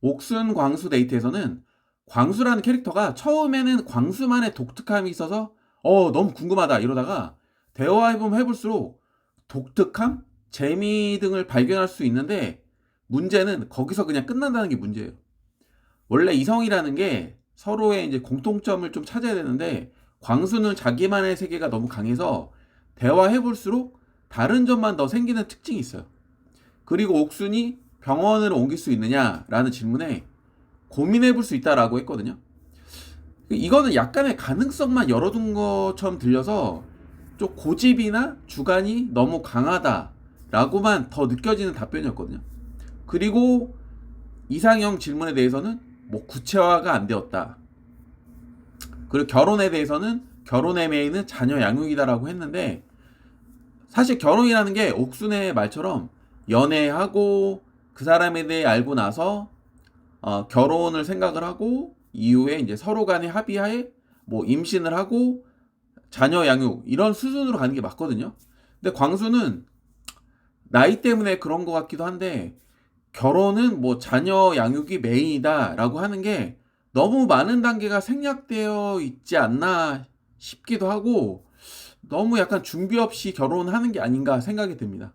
옥순 광수 데이트에서는 광수라는 캐릭터가 처음에는 광수만의 독특함이 있어서 어 너무 궁금하다 이러다가 대화해보면 해볼수록 독특함, 재미 등을 발견할 수 있는데 문제는 거기서 그냥 끝난다는 게 문제예요. 원래 이성이라는 게 서로의 이제 공통점을 좀 찾아야 되는데 광수는 자기만의 세계가 너무 강해서 대화해볼수록 다른 점만 더 생기는 특징이 있어요. 그리고 옥순이 병원으로 옮길 수 있느냐라는 질문에 고민해 볼 수 있다라고 했거든요. 이거는 약간의 가능성만 열어둔 것처럼 들려서 좀 고집이나 주관이 너무 강하다라고만 더 느껴지는 답변이었거든요. 그리고 이상형 질문에 대해서는 뭐 구체화가 안 되었다. 그리고 결혼에 대해서는 결혼의 메인은 자녀 양육이다라고 했는데 사실 결혼이라는 게 옥순의 말처럼 연애하고 그 사람에 대해 알고 나서 어, 결혼을 생각을 하고 이후에 이제 서로 간에 합의하에 뭐 임신을 하고 자녀 양육 이런 수순으로 가는 게 맞거든요. 근데 광수는 나이 때문에 그런 것 같기도 한데 결혼은 뭐 자녀 양육이 메인이다라고 하는 게 너무 많은 단계가 생략되어 있지 않나 싶기도 하고 너무 약간 준비 없이 결혼하는 게 아닌가 생각이 듭니다.